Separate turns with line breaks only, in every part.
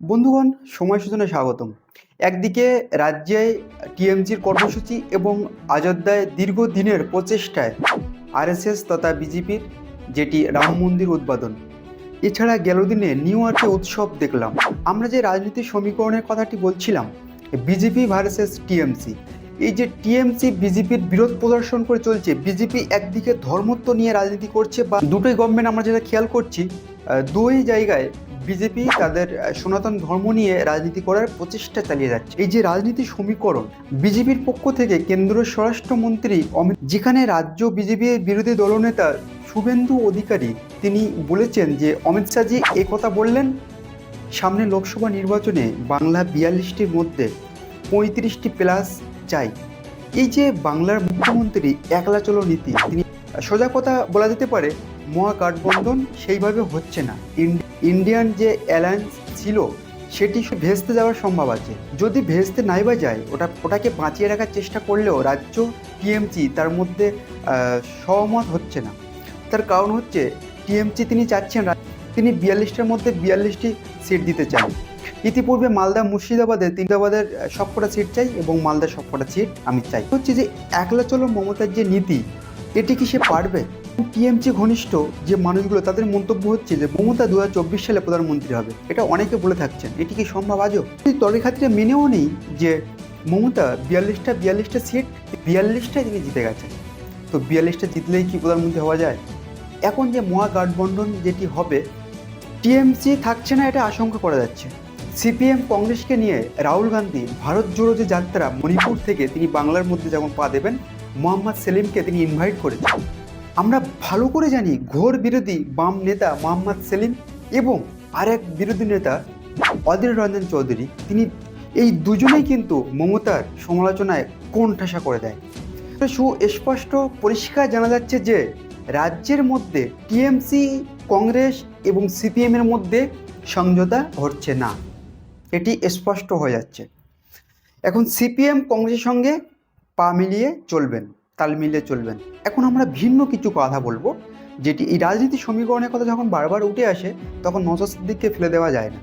বন্ধুগণ সময় সূচনায় স্বাগতম। একদিকে রাজ্যে টিএমজির কর্মসূচি এবং অযোধ্যায় দীর্ঘদিনের প্রচেষ্টায় আরএসএস তথা বিজেপির, যেটি রাম মন্দির উদ্বোধন। এছাড়া গেল দিনে নিউ ইয়র্কে উৎসব দেখলাম। আমরা যে রাজনীতির সমীকরণের কথাটি বলছিলাম, বিজেপি ভার্সেস টিএমসি। এই যে টিএমসি বিজেপির বিরোধ প্রদর্শন করে চলছে, বিজেপি একদিকে ধর্মত্ব নিয়ে রাজনীতি করছে বা দুটোই গভর্নমেন্ট আমরা যেটা খেয়াল করছি দুই জায়গায় বিজেপি তাদের সনাতন ধর্ম নিয়ে রাজনীতি করার প্রচেষ্টা চালিয়ে যাচ্ছে। এই যে রাজনীতি সমীকরণ বিজেপির পক্ষ থেকে কেন্দ্রীয় স্বরাষ্ট্রমন্ত্রী অমিত, যেখানে রাজ্য বিজেপির বিরোধী দলনেতা শুভেন্দু অধিকারী, তিনি বলেছেন যে অমিত শাহজি কথা বললেন, সামনে লোকসভা নির্বাচনে বাংলা বিয়াল্লিশটির মধ্যে পঁয়ত্রিশটি প্লাস চাই। এই যে বাংলার মুখ্যমন্ত্রী একলা চলো নীতি, তিনি সোজা কথা বলা যেতে পারে মহাগাঠবন্ধন সেইভাবে হচ্ছে না। ইন্ডিয়ান যে অ্যালায়েন্স ছিল, সেটি ভেস্তে যাওয়ার সম্ভব আছে। যদি ভেস্তে নাই বা যায় ওটা ওটাকে বাঁচিয়ে রাখার চেষ্টা করলেও রাজ্য টিএমসি তার মধ্যে সহমত হচ্ছে না। তার কারণ হচ্ছে টিএমসি তিনি চাচ্ছেন তিনি বিয়াল্লিশটার মধ্যে বিয়াল্লিশটি সিট দিতে চান। ইতিপূর্বে মালদা মুর্শিদাবাদে তিনটাবাদের সবকটা সিট চাই এবং মালদার সবকটা সিট আমি চাই। হচ্ছে যে একলা চলো মমতার যে নীতি, এটি কি সে পারবে? টিএমসি ঘনিষ্ঠ যে মানুষগুলো, তাদের মন্তব্য হচ্ছে যে মমতা দু হাজার চব্বিশ সালে প্রধানমন্ত্রী হবে। এটা অনেকে বলে থাকছেন। এটি কি সম্ভব আজও? তরে খাতিরে মেনেও নেই যে মমতা বিয়াল্লিশটা বিয়াল্লিশটা সিট বিয়াল্লিশটাই তিনি জিতে গেছেন। তো বিয়াল্লিশটা জিতলেই কি প্রধানমন্ত্রী হওয়া যায়? এখন যে মহাগঠবন্ধন যেটি হবে, টিএমসি থাকছে না এটা আশঙ্কা করা যাচ্ছে। সিপিএম কংগ্রেসকে নিয়ে রাহুল গান্ধী ভারত জোড়ো যে যাত্রা মণিপুর থেকে তিনি বাংলার মধ্যে যেমন পা দেবেন, মোহাম্মদ সেলিমকে তিনি ইনভাইট করেছেন। আমরা ভালো করে জানি ঘোর বিরোধী বাম নেতা মোহাম্মদ সেলিম এবং আরেক বিরোধী নেতা অধীর রঞ্জন চৌধুরী। তিনি এই দুজনেই কিন্তু মমতার সমালোচনায় কোণ ঠাসা করে দেয়। সুস্পষ্ট পরিষ্কার জানা যাচ্ছে যে, রাজ্যের মধ্যে টিএমসি, কংগ্রেস এবং সিপিএমের মধ্যে সমঝোতা হচ্ছে না। এটি স্পষ্ট হয়ে যাচ্ছে। এখন সিপিএম, কংগ্রেসের সঙ্গে পা মিলিয়ে চলবেন। তাল মিলিয়ে চলবেন। এখন আমরা ভিন্ন কিছু কথা বলব, যেটি এই রাজনীতি সমীকরণের কথা যখন বারবার উঠে আসে, তখন নওসাদ সিদ্দিককে ফেলে দেওয়া যায় না।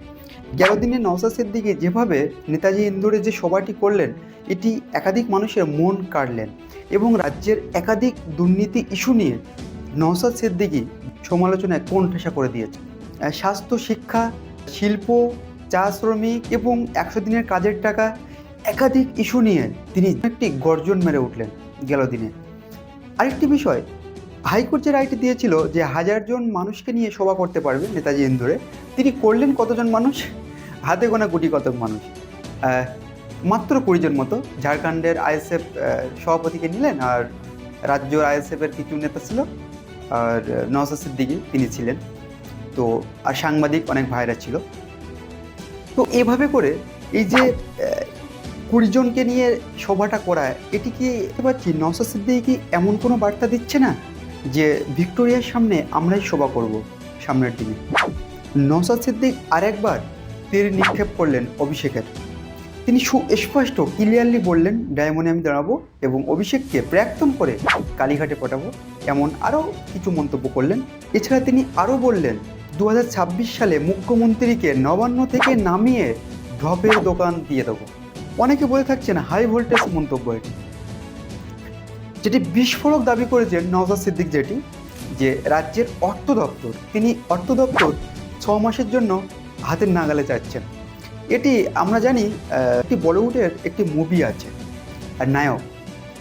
গেল দিনে নওসাদ সিদ্দিকি যেভাবে নেতাজি ইন্দোরে যে সভাটি করলেন, এটি একাধিক মানুষের মন কাড়লেন এবং রাজ্যের একাধিক দুর্নীতি ইস্যু নিয়ে নওসাদ সিদ্দিকি সমালোচনায় কোণ ঠেসা করে দিয়েছে স্বাস্থ্য, শিক্ষা, শিল্প, চা শ্রমিক এবং একশো দিনের কাজের টাকা একাধিক ইস্যু নিয়ে তিনি একটি গর্জন মেরে উঠলেন। গেল দিনে। আরেকটি বিষয়, হাইকোর্ট যে রায়টি দিয়েছিল যে হাজার জন মানুষকে নিয়ে সভা করতে পারবে নেতাজি ইন্দোরে, তিনি করলেন কতজন মানুষ? হাতে গোনা কোটি কতক মানুষ। মাত্র কুড়িজন মতো, ঝাড়খণ্ডের আইএসএফ সভাপতিকে নিলেন আর রাজ্য আইএসএফের কিছু নেতা ছিল আর নওসাদ সিদ্দিকি তিনি ছিলেন। তো, আর সাংবাদিক অনেক ভাইরা ছিল। তো এভাবে করে এই যে কুড়ি জনকে নিয়ে সভাটা করায়, এটি কি পাচ্ছি? নওসাদ সিদ্দিকি এমন কোনো বার্তা দিচ্ছে না যে ভিক্টোরিয়ার সামনে আমরাই সভা করব সামনের দিনে? নওসাদ সিদ্দিক আরেকবার তীর নিক্ষেপ করলেন অভিষেকের। তিনি সুস্পষ্ট ক্লিয়ারলি বললেন, ডায়মন্ডে আমি দাঁড়াবো এবং অভিষেককে প্রাক্তন করে কালীঘাটে পাঠাবো। এমন আরও কিছু মন্তব্য করলেন। এছাড়া তিনি আরও বললেন দু হাজার ছাব্বিশ সালে মুখ্যমন্ত্রীকে নবান্ন থেকে নামিয়ে ঢপের দোকান দিয়ে দেবো। অনেকে বলে থাকছেন হাই ভোল্টেজ মন্তব্য এটি। যেটি বিস্ফোরক দাবি করেছেন নওজাদ সিদ্দিক যেটি যে রাজ্যের অর্থ দপ্তর, তিনি অর্থ দপ্তর ছ মাসের জন্য হাতের নাগালে চাচ্ছেন এটি আমরা জানি একটি বলিউডের একটি মুভি আছে নায়ক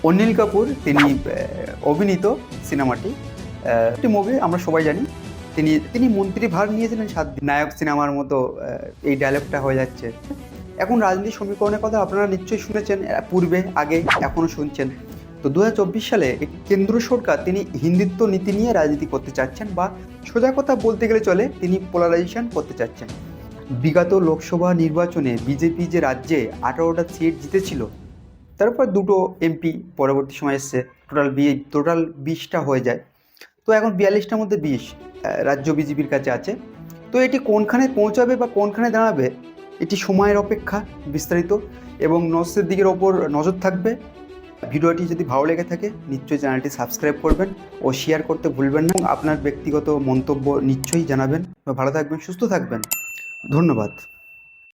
অনিল কাপুর, তিনি অভিনীত সিনেমাটি। একটি মুভি আমরা সবাই জানি, তিনি তিনি মন্ত্রী ভার নিয়েছিলেন সাত নায়ক সিনেমার মতো এই ডায়লগটা হয়ে যাচ্ছে। এখন রাজনীতি সমীকরণের কথা আপনারা নিশ্চয়ই শুনেছেন পূর্বে, আগে, এখনও শুনছেন। তো দু হাজার চব্বিশ সালে কেন্দ্র সরকার তিনি হিন্দুত্ব নীতি নিয়ে রাজনীতি করতে চাচ্ছেন বা সোজা কথা বলতে গেলে চলে, তিনি পোলারাইজেশন করতে চাচ্ছেন। বিগত লোকসভা নির্বাচনে বিজেপি যে রাজ্যে আঠারোটা সিট জিতেছিল, তারপর দুটো এমপি পরবর্তী সময় এসছে টোটাল বি টোটাল বিশটা হয়ে যায়। তো এখন বিয়াল্লিশটার মধ্যে বিশ রাজ্য বিজেপির কাছে আছে। তো এটি কোনখানে পৌঁছাবে বা কোনখানে দাঁড়াবে এটি সময়ের অপেক্ষা বিস্তারিত এবং নজরের দিকের ওপর নজর থাকবে। ভিডিওটি যদি ভালো লেগে থাকে, নিশ্চয়ই চ্যানেলটি সাবস্ক্রাইব করবেন ও শেয়ার করতে ভুলবেন না। আপনার ব্যক্তিগত মন্তব্য নিশ্চয়ই জানাবেন। ভালো থাকবেন, সুস্থ থাকবেন। ধন্যবাদ।